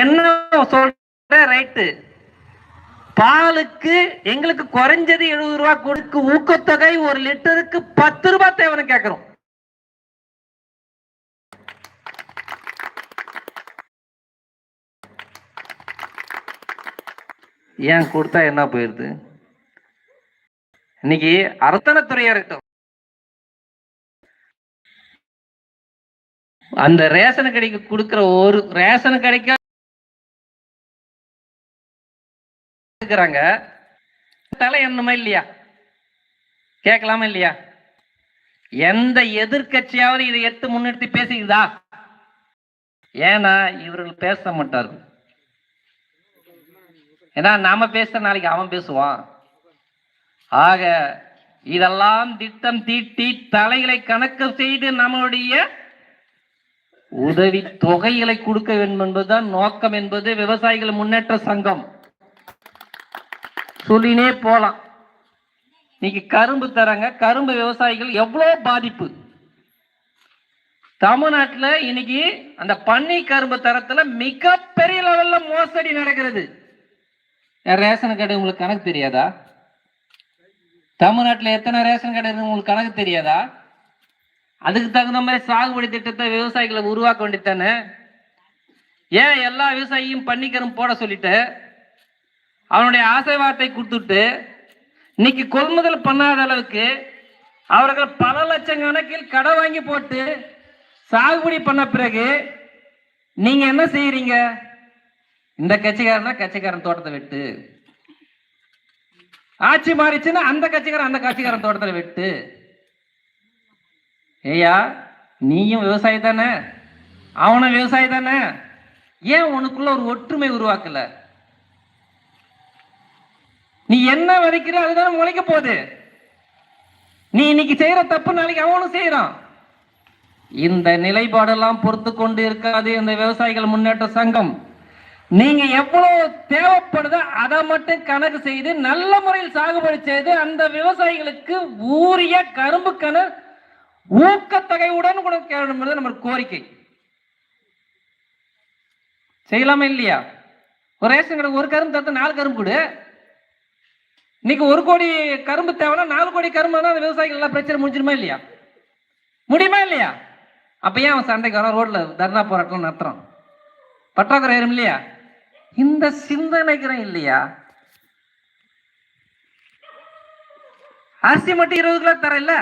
என்ன சொல்ற? ரைட்டு பாலுக்கு எங்களுக்கு குறைஞ்சது எழுபது ரூபா கொடுக்கு. ஊக்கத்தொகை ஒரு லிட்டருக்கு பத்து ரூபாய் தேவைன்னு கேட்கிறோம் ஏன் கொடுத்தா என்ன போயிருது? இன்னைக்கு அர்த்தனத்துறையா இருக்கட்டும். அந்த ரேஷன் கடைக்கு கொடுக்குற ஒரு ரேஷன் கடைக்கு இருக்கிறாங்க. தலை என்னமா இல்லையா? கேட்கலாமா இல்லையா? எந்த எதிர்கட்சியாவது இதை எடுத்து முன்னிறுத்தி பேசிக்குதா? ஏன்னா இவர்கள் பேச மாட்டார்கள். ஏன்னா நாம பேச நாளைக்கு அவன் பேசுவான். ஆக இதெல்லாம் திட்டம் தீட்டி தலைகளை கணக்கு செய்து நம்மளுடைய உதவி தொகைகளை கொடுக்க வேண்டும் என்பதுதான் நோக்கம் என்பது விவசாயிகள் முன்னேற்ற சங்கம். சொல்லினே போலாம். இன்னைக்கு கரும்பு தராங்க கரும்பு விவசாயிகள் எவ்வளோ பாதிப்பு. தமிழ்நாட்டில் இன்னைக்கு அந்த பண்ணை கரும்பு தரத்துல மிகப்பெரிய லெவல்ல மோசடி நடக்கிறது. ரேஷன் கடை உங்களுக்கு கணக்கு தெரியாதா? தமிழ்நாட்டில் எத்தனை ரேஷன் கடை இருக்கு உங்களுக்கு கணக்கு தெரியாதா? அதுக்கு தகுந்த மாதிரி சாகுபடி திட்டத்தை விவசாயிகளை உருவாக்க வேண்டித்தானே ஏன் எல்லா விவசாயியும் பண்ணிக்கரும் போட சொல்லிட்டு அவனுடைய ஆசை வார்த்தை கொடுத்துட்டு இன்னைக்கு கொள்முதல் பண்ணாத அளவுக்கு அவர்கள் பல லட்சம் கணக்கில் கடை வாங்கி போட்டு சாகுபடி பண்ண பிறகு நீங்க என்ன செய்யறீங்க? இந்த கட்சிக்காரனா கட்சிக்காரன் தோட்டத்தை வெட்டு. ஆட்சி மாறிச்சுன்னா அந்த கட்சிக்காரன் அந்த கட்சிக்காரன் தோட்டத்தில் வெட்டு. ஏய்யா நீயும் விவசாயி தானே? அவனும் விவசாயி தானே? ஏன் உனக்குள்ள ஒரு ஒற்றுமை உருவாக்கல? நீ என்ன விதைக்கிற அதுதானே முளைக்க போகுது. நீ இன்னைக்கு செய்யற தப்பு நாளைக்கு அவனும் செய்யறான் இந்த நிலைப்பாடெல்லாம் பொறுத்து கொண்டு இருக்காது இந்த விவசாயிகள் முன்னேற்ற சங்கம். நீங்க எவ்வளவு தேவைப்படுதோ அதை மட்டும் கணக்கு செய்து நல்ல முறையில் சாகுபடி செய்து அந்த விவசாயிகளுக்கு ஊரிய கரும்புக்கான ஊக்கத்தொகையுடன் கொடுக்க வேண்டும் என்பது நம்ம கோரிக்கை. செய்யலாமா இல்லையா? ஒரு ரேஷன் கடை ஒரு கரும்பு தரத்து நாலு கரும்பு கொடு. இன்னைக்கு ஒரு கோடி கரும்பு தேவைன்னா நாலு கோடி கரும்பு அந்த விவசாயிகள் எல்லாம் பிரச்சனை முடிஞ்சிருமா இல்லையா? முடியுமா இல்லையா? அப்ப ஏன் அவன் சண்டைக்கு வரான்? ரோட்ல தர்ணா போராட்டம் நடத்துறான் பற்றாக்குறை ஏறும் இல்லையா? இந்த சிந்தனைக்கிறேன் இல்லையா? அரிசி மட்டும் இருபது கிலோ தர இல்லை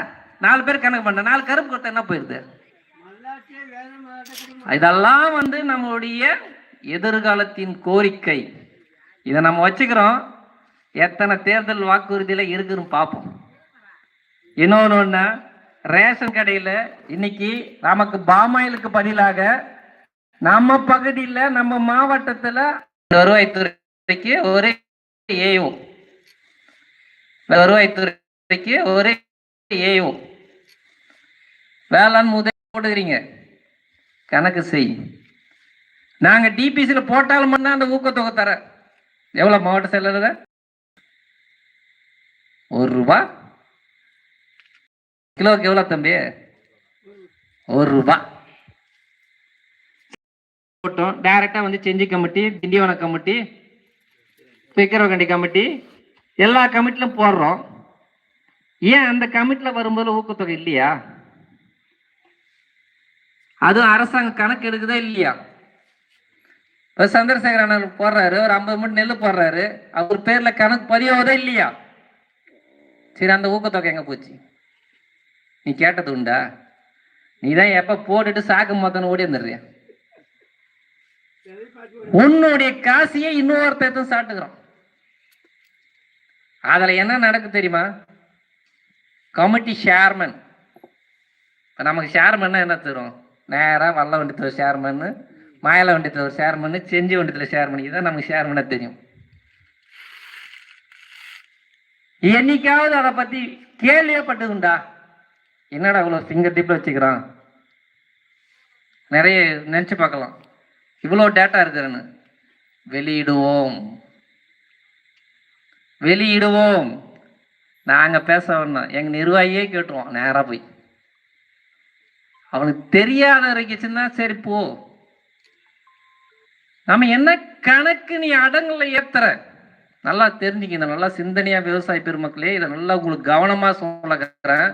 நாலு பேர் கணக்கு பண்ண நாலு கரும்பு கொடுத்தா என்ன போயிருது இதெல்லாம் வந்து நம்மளுடைய எதிர்காலத்தின் கோரிக்கை. இதை நம்ம வச்சுக்கிறோம். எத்தனை தேர்தல் வாக்குறுதியில இருக்குன்னு பார்ப்போம். இன்னொன்று ஒண்ணு ரேஷன் கடையில இன்னைக்கு நமக்கு பாமாயிலுக்கு பதிலாக நம்ம பகுதியில் நம்ம மாவட்டத்துல வருவாய்த்துறைக்கு ஒரே ஏயும் வருவாய்த்துறைக்கு ஒரே ஏயும் வேளாண் முதல் போட்டுக்கிறீங்க. கணக்கு செய். நாங்க டிபிசில போட்டாலும் மட்டும் அந்த ஊக்கத்தொகை தர. எவ்வளவு மாவட்ட செயலர் ஒரு ரூபா? கிலோவுக்கு எவ்வளோ தம்பி? ஒரு ரூபா. போட்டோம். டைரக்டா வந்து செஞ்சி கமிட்டி திண்டிவன கமிட்டி விக்கிரவகண்டி கமிட்டி எல்லா கமிட்டிலும் போடுறோம். ஏன் அந்த கமிட்டியில் வரும்போது ஊக்கத்தொகை இல்லையா? அதுவும் அரசாங்கம் கணக்கு எடுக்குதா இல்லையா? இப்போ சந்திரசேகர் அண்ணன் போடுறாரு ஒரு ஐம்பது மூட்டை நெல் போடுறாரு. அவர் பேர்ல கணக்கு பதியாவதா இல்லையா? சரி அந்த ஊக்கத்தொகை எங்க போச்சு? நீ கேட்டது உண்டா? நீ தான் எப்ப போட்டுட்டு சாக்கு மொத்தம் ஓடி வந்துடுறியா? உன்னுடைய காசியை இன்னொருத்தன் சாப்பிட்டுக்கிறோம் அதுல என்ன நடக்கு தெரியுமா? கமிட்டி சேர்மன் நமக்கு சேர்மன்னா என்ன தரும்? நேராக வல்ல வண்டித்தில் சேர்மன் மாயல வண்டியத்தில் ஒரு செஞ்சு செஞ்சி ஷேர் பண்ணி. தான் நமக்கு ஷேர் பண்ண தெரியும். என்னைக்காவது அதை பத்தி கேள்வியே பட்டதுண்டா என்னடா இவ்வளோ சிங்க டிப்பில் வச்சுக்கிறான்? நிறைய நினச்சி பார்க்கலாம். இவ்வளோ டேட்டா இருக்குதுன்னு வெளியிடுவோம். வெளியிடுவோம். நாங்கள் பேச வேண்டாம் எங்கள் நிர்வாகியே கேட்டுருவோம் நேராக போய். அவனுக்கு தெரியாத இருந்துச்சுன்னா சரி போ. நம்ம என்ன கணக்கு நீ அடங்கல ஏத்துற? நல்லா தெரிஞ்சுக்கணும் நல்லா சிந்தனையா விவசாய பெருமக்களே இதை நல்லா உங்களுக்கு கவனமா சொல்லுறேன்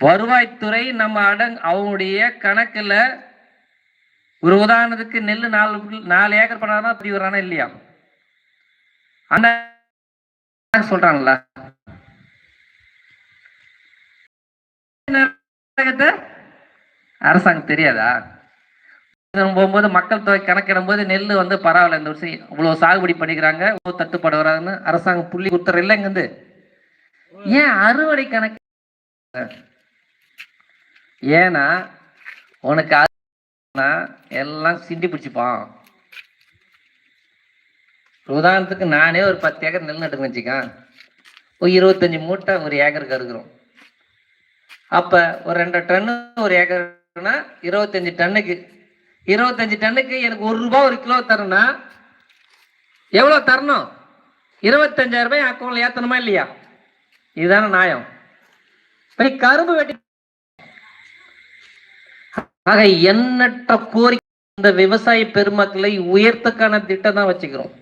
வருவாய்த்துறை நம்ம அடங் அவனுடைய கணக்குல ஒரு உதாரணத்துக்கு நெல் நாலு நாலு ஏக்கர் பண்ணாதான் அப்படி வரானா இல்லையா? அந்த சொல்றாங்களா அரசாங்கம் தெரியாதா? போகும்போது மக்கள் தொகை கணக்கிடும் போது நெல் வந்து பரவாயில்ல இந்த வருஷம். இவ்வளவு சாகுபடி பண்ணிக்கிறாங்க. இவ்வளோ தட்டுப்பாடு வராதுன்னு அரசாங்கம் புள்ளி கொடுத்துற இல்லை இங்கிருந்து. ஏன் அறுவடை கணக்கு? ஏன்னா உனக்கு எல்லாம் சிண்டி பிடிச்சிப்பான். உதாரணத்துக்கு நானே ஒரு பத்து ஏக்கர் நெல் நட்டுன்னு வச்சுக்க ஒரு இருபத்தஞ்சி மூட்டை ஒரு ஏக்கருக்கு அறுக்கிறோம். அப்போ ஒரு ரெண்டு டன்னு ஒரு ஏக்கர்னா இருபத்தஞ்சு டன்னுக்கு. இருபத்தஞ்சு டன்னுக்கு எனக்கு ஒரு ரூபாய் ஒரு கிலோ தரணும்னா எவ்வளோ தரணும்? இருபத்தஞ்சாயிரம் ரூபாய் அக்கௌண்ட்ல ஏற்றணுமா இல்லையா? இதுதான நியாயம். இப்ப நீ கரும்பு வெட்டி ஆக எண்ணற்ற கோரிக்கை இந்த விவசாய பெருமக்களை உயர்த்துக்கான திட்டம் தான் வச்சுக்கிறோம்.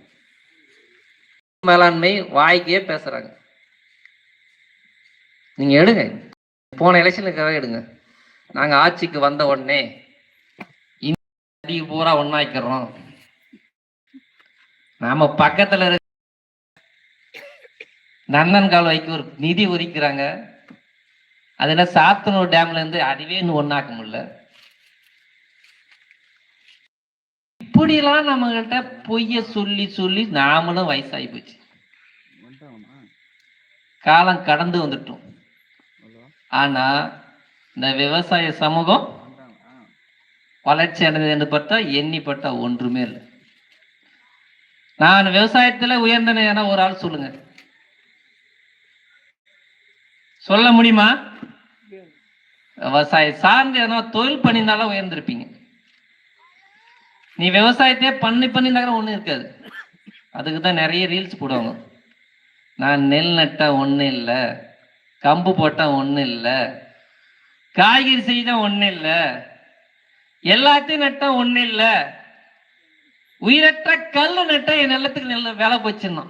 மேலாண்மை வாய்க்கே பேசுறாங்க. நீங்க எடுங்க. போன எலெக்ஷனுக்காக எடுங்க. நாங்க ஆட்சிக்கு வந்த உடனே இந்த பூரா ஒன்னாக்கிறோம் நாம பக்கத்துல இருக்க நந்தன் கால்வாய்க்கு ஒரு நிதி ஒதுக்கிறாங்க அது என்ன சாத்தனூர் டேம்ல இருந்து அதுவே இன்னும் ஒன்னாக்க முடியல. இப்படிலாம் நம்ம கிட்ட பொய்ய சொல்லி சொல்லி நாமளும் வயசாகி போச்சு. காலம் கடந்து வந்துட்டோம். ஆனா இந்த விவசாய சமூகம் வளர்ச்சி அடைந்தது என்று பார்த்தா எண்ணிப்பட்ட ஒன்றுமே இல்லை. நான் விவசாயத்துல உயர்ந்தன என ஒரு ஆள் சொல்லுங்க. சொல்ல முடியுமா? விவசாயம் சார்ந்து எதனா தொழில் பண்ணியிருந்தாலும் உயர்ந்திருப்பீங்க. நீ விவசாயத்தையே பண்ணி பண்ணியிருந்தாலும் ஒன்றும் இருக்காது. அதுக்கு தான் நிறைய ரீல்ஸ் போடுவாங்க. நான் நெல் நட்டா ஒன்றும் இல்லை. கம்பு போட்டால் ஒன்றும் இல்லை. காய்கறி செய்தால் ஒன்றும் இல்லை. எல்லாத்தையும் நட்டால் ஒன்றும் இல்லை. உயிரற்ற கல் நட்டா என் நிலத்துக்கு நெல்ல வேலை போச்சுன்னா.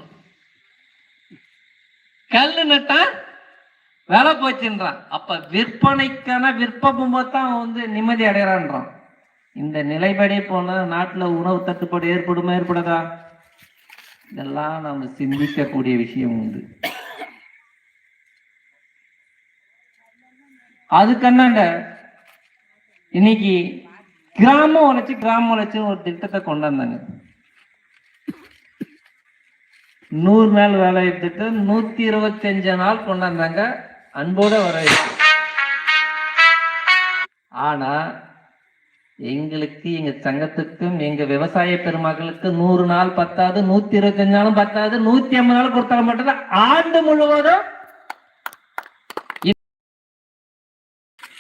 கல் நட்டா வேலை போச்சுன்றான். அப்ப விற்பனைக்கான விற்பமும் தான் அவன் வந்து நிம்மதி அடைகிறான்றான் இந்த நிலைப்படி போனால் நாட்டுல உணவு தட்டுப்பாடு ஏற்படுமா ஏற்படாதா? இதெல்லாம் நம்ம சிந்திக்கக்கூடிய விஷயம் உண்டு. அதுக்கண்ணாண்ட இன்னைக்கு கிராம வளர்ச்சி கிராம வளர்ச்சி ஒரு திட்டத்தை கொண்டாந்தாங்க நூறு நாள் வேலை திட்டம் நூத்தி இருபத்தி அஞ்சு நாள் கொண்டாந்தாங்க அன்போட வர ஆனா எங்களுக்கு எங்க சங்கத்துக்கும் எங்க விவசாய பெருமக்களுக்கு நூறு நாள் பத்தாது நூத்தி இருபத்தஞ்சு நாளும் பத்தாது நூத்தி ஐம்பது நாள் கொடுத்தாலும் மட்டும்தான். ஆண்டு முழுவதும்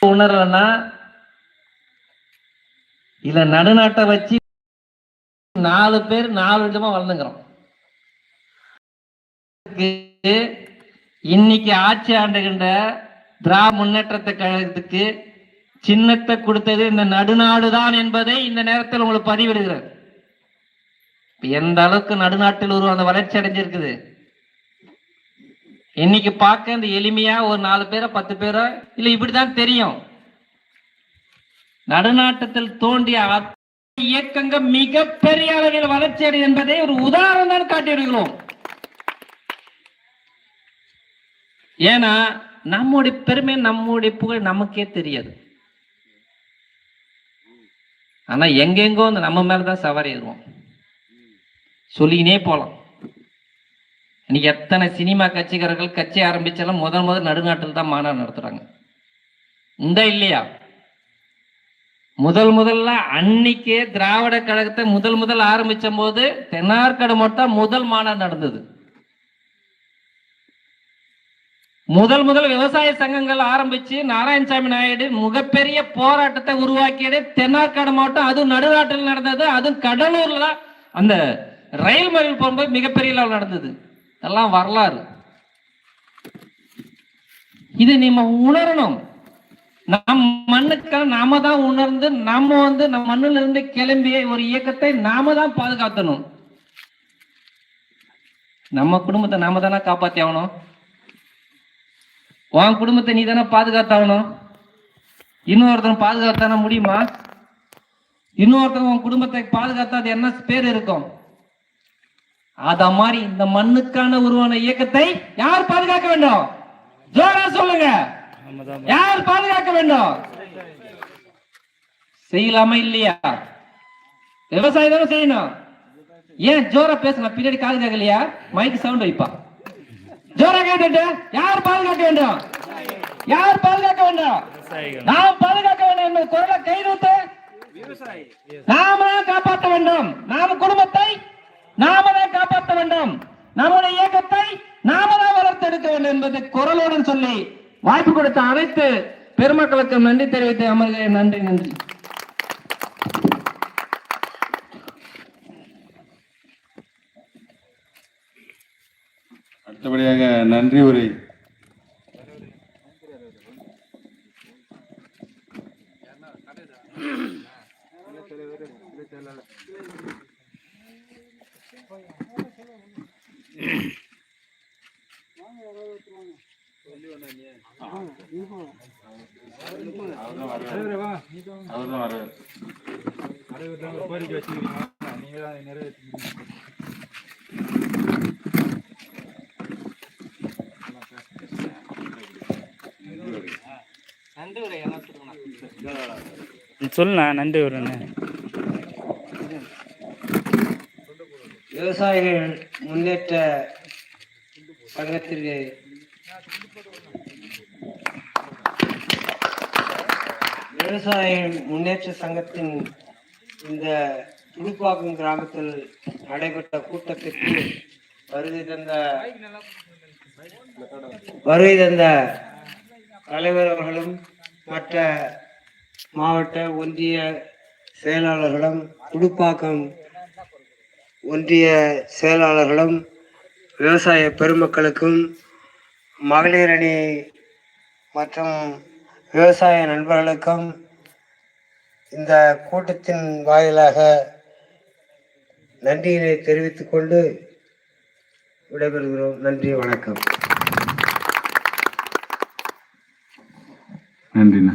உணரலன்னா இல்ல நடுநாட்டை வச்சு நாலு பேர் நாலு விதமா வளர்ந்துங்கிறோம் இன்னைக்கு ஆட்சி ஆண்டுகின்ற திரா முன்னேற்றத்தை கழகத்துக்கு சின்னத்தை கொடுத்தது இந்த நடுநாடுதான் என்பதை இந்த நேரத்தில் உங்களுக்கு பதிவிடுகிறது. எந்த அளவுக்கு நடுநாட்டில் ஒரு அந்த வளர்ச்சி அடைஞ்சிருக்குது? இன்னைக்கு பார்க்க இந்த எளிமையா ஒரு நாலு பேரோ பத்து பேரோ? இல்ல இப்படிதான் தெரியும். நடுநாட்டத்தில் தோன்றிய இயக்கங்கள் மிகப்பெரிய அளவில் வளர்ச்சி அடையும் என்பதை ஒரு உதாரணம் தான் காட்டியிருக்கிறோம். ஏன்னா நம்முடைய பெருமை நம்முடைய புகழ் நமக்கே தெரியாது. ஆனா எங்கெங்கோ அந்த நம்ம மேலதான் சவாரி ஏறுவோம். சொல்லிக்கினே போலாம். இன்னைக்கு எத்தனை சினிமா கட்சிக்காரர்கள் கட்சி ஆரம்பிச்சாலும் முதல் முதல் நடுநாட்டில் தான் மாநாடு நடத்துறாங்க. இந்த இல்லையா? முதல் முதல்ல அன்னைக்கே திராவிட கழகத்தை முதல் முதல் ஆரம்பிச்ச போது தென்னார்கடை மட்டும் முதல் மாநாடு நடந்தது. முதல் முதல் விவசாய சங்கங்கள் ஆரம்பிச்சு நாராயணசாமி நாயுடு மிகப்பெரிய போராட்டத்தை உருவாக்கியது தென்னார்காடு மாவட்டம் அதுவும் நடுநாட்டில் நடந்தது அதுவும் கடலூர்ல அந்த ரயில் மறியல் போகும்போது மிகப்பெரிய அளவில் நடந்தது. எல்லாம் வரலாறு. இதை நம்ம உணரணும். நம் மண்ணுக்காக நாம தான் உணர்ந்து நாம வந்து நம் மண்ணில இருந்து கிளம்பிய ஒரு இயக்கத்தை நாம தான் பாதுகாத்தணும் நம்ம குடும்பத்தை நாம தானே காப்பாத்தி ஆகணும். உன் குடும்பத்தை நீ தானே பாதுகாத்தாகணும். இன்னொருத்தன் பாதுகாத்தான முடியுமா? இன்னொருத்தன் உன் குடும்பத்தை பாதுகாத்தா அது என்ன பேர் இருக்கும்? அத மாதிரி இந்த மண்ணுக்கான உருவான இயக்கத்தை யார் பாதுகாக்க வேண்டும்? ஜோரா சொல்லுங்க. யார் பாதுகாக்க வேண்டும்? செய்யலாமா இல்லையா? விவசாயம் தானே செய்யணும். ஏன் ஜோரா பேசலாம் பின்னாடி காது கேட்கலையா? மைக் சவுண்ட் வைப்பா. ஜோரா கேட்டுட்டு யார் பாதுகாக்க வேண்டும்? யார் பாதுகாக்க வேண்டும்? நாம் பாதுகாக்க வேண்டும் என்பது குரலை கை நூத்து நாம காப்பாற்ற வேண்டும். நாம் குடும்பத்தை நாம தான் காப்பாற்ற வேண்டும். நம்முடைய இயக்கத்தை நாம தான் வளர்த்தெடுக்க வேண்டும் என்பதை குரலுடன் சொல்லி வாய்ப்பு கொடுத்த அனைத்து பெருமக்களுக்கு நன்றி தெரிவித்து அமர்கிறேன். நன்றி நன்றி. அடுத்தபடியாக நன்றி உரை. அவர்தான் வர்றாரு. சொல்லுண்ணா நன்றி வருண்ணே விவசாயிகள் முன்னேற்ற சங்கத்திற்கு விவசாயிகள் முன்னேற்ற சங்கத்தின் இந்த துடுப்பாக்கம் கிராமத்தில் நடைபெற்ற கூட்டத்திற்கு வருகை தந்த வருகை தந்த தலைவர் அவர்களும் மற்ற மாவட்ட ஒன்றிய செயலாளர்களும் துடுப்பாக்கம் ஒன்றிய செயலாளர்களும் விவசாய பெருமக்களுக்கும் மகளிர் அணி மற்றும் விவசாய நண்பர்களுக்கும் இந்த கூட்டத்தின் வாயிலாக நன்றியினை தெரிவித்துக் கொண்டு விடைபெறுகிறோம். நன்றி வணக்கம். நன்றிண்ணா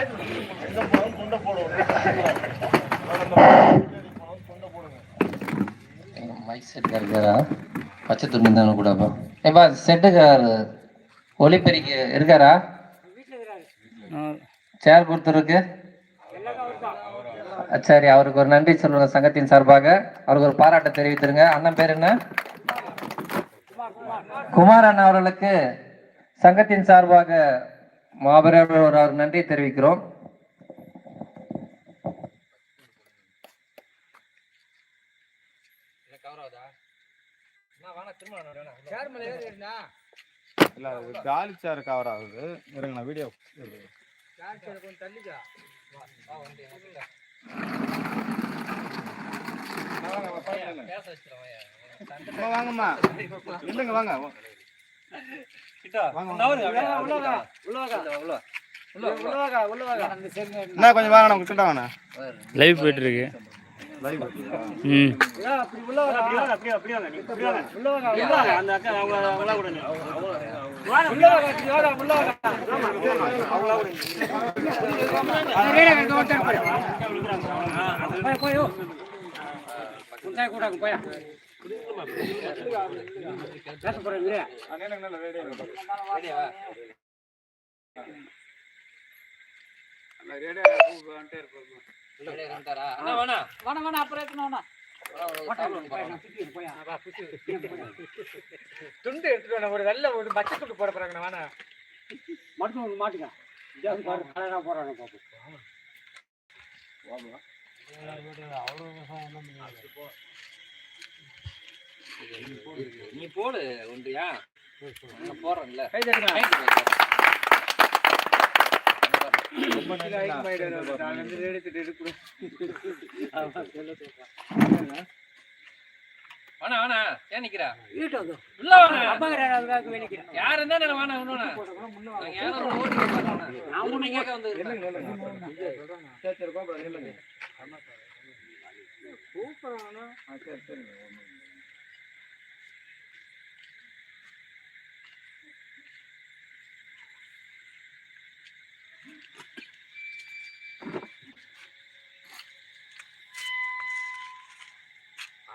என்னண்ணா? மாரியா? மைக் செட் இருக்காரா பச்சை துணி தானே கூடப்பா ஏப்பா செட்டுக்கார் ஒளிப்பெருக்கி இருக்காரா சேர் கொடுத்துருக்கு சரி அவருக்கு ஒரு நன்றி சொல்லுங்க சங்கத்தின் சார்பாக அவருக்கு ஒரு பாராட்டை தெரிவித்திருங்க அண்ணன் பேர் என்ன குமார் அண்ணா அவர்களுக்கு சங்கத்தின் சார்பாக மாபெரும் ஒரு ஒரு நன்றி தெரிவிக்கிறோம். இல்ல காலி சேர் கவர் ஆகுது. இருங்க நான் வீடியோ வாங்கம்மா. இல்லைங்க வாங்க. என்ன கொஞ்சம் வாங்க நம்ம கிட்ட லைவ் போயிட்டு இருக்கு லைவ் பார்த்தியா ம் அண்ணா, வேணாம். துண்டு எடுத்துட்டு ஒரு வெள்ள ஒரு பச்சை துண்டு போட போறாங்க வேணா மட்டும் மாட்டுங்க போறாங்க பாப்போம் நீ போடு ஒன்றியா? நான் தட்டுங்க ரொம்ப வேணா வேணா. ஏன் நிக்கிறா? வீட்டு உள்ள வேணா. அப்பா வேணிக்கிறேன் யார் இருந்தா நான் வேணா இன்னொன்னு நாங்க யாரும் ஓடி கேட்க நான் உன்னை கேட்க வந்து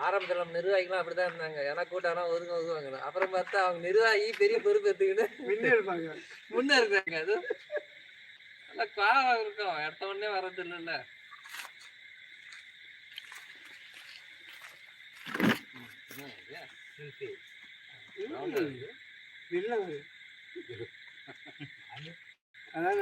ஆரம்பத்தில் நம்ம நிர்வாகிகளும் அப்படிதான் இருந்தாங்க. ஏன்னா கூட்டம் ஒதுங்க ஒதுவாங்க அப்புறம் பார்த்தா அவங்க நிர்வாகி பெரிய பொறுப்பு எடுத்துக்கிட்டு முன்னே இருப்பாங்க. முன்னே இருக்காங்க. அது நல்லா காவம் இருக்கும். எடுத்த உடனே வர்றது இல்லைல்ல. அதான்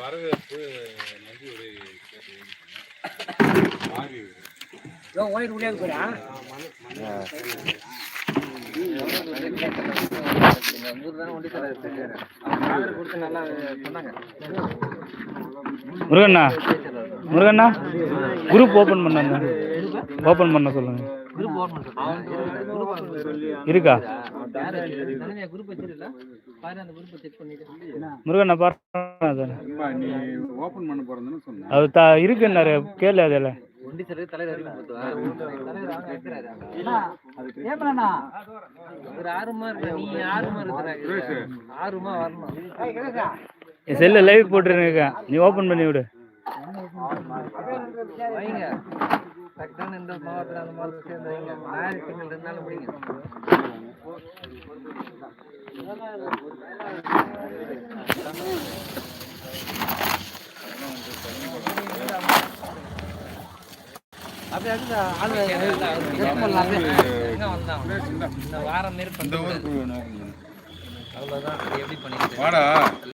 வரவேற்பு நன்றி கேட்டு மாறி ஓயிட்டு முடியாது போறா முருகண்ணா. முருகண்ணா குரூப் ஓப்பன் பண்ண ஓப்பன் பண்ண சொல்லுங்க. இருக்கா? முருகண்ணா பாரு அது. த இருக்குன்னாரு கேளு அதில். செல்ல லைவ் போட்டுருங்க நீ ஓப்பன் பண்ணி விடு. வைங்க. டக்குன்னு இந்த மாவட்டத்தில் அந்த மாவட்டத்தில் சேர்ந்து வைங்க. திங்கள் ரெண்டு நாள் முடிங்க. அப்படியே இந்த வாரம் மேற்பட்டு அவ்வளவுதான். எப்படி பண்ணிட்டு வாடா.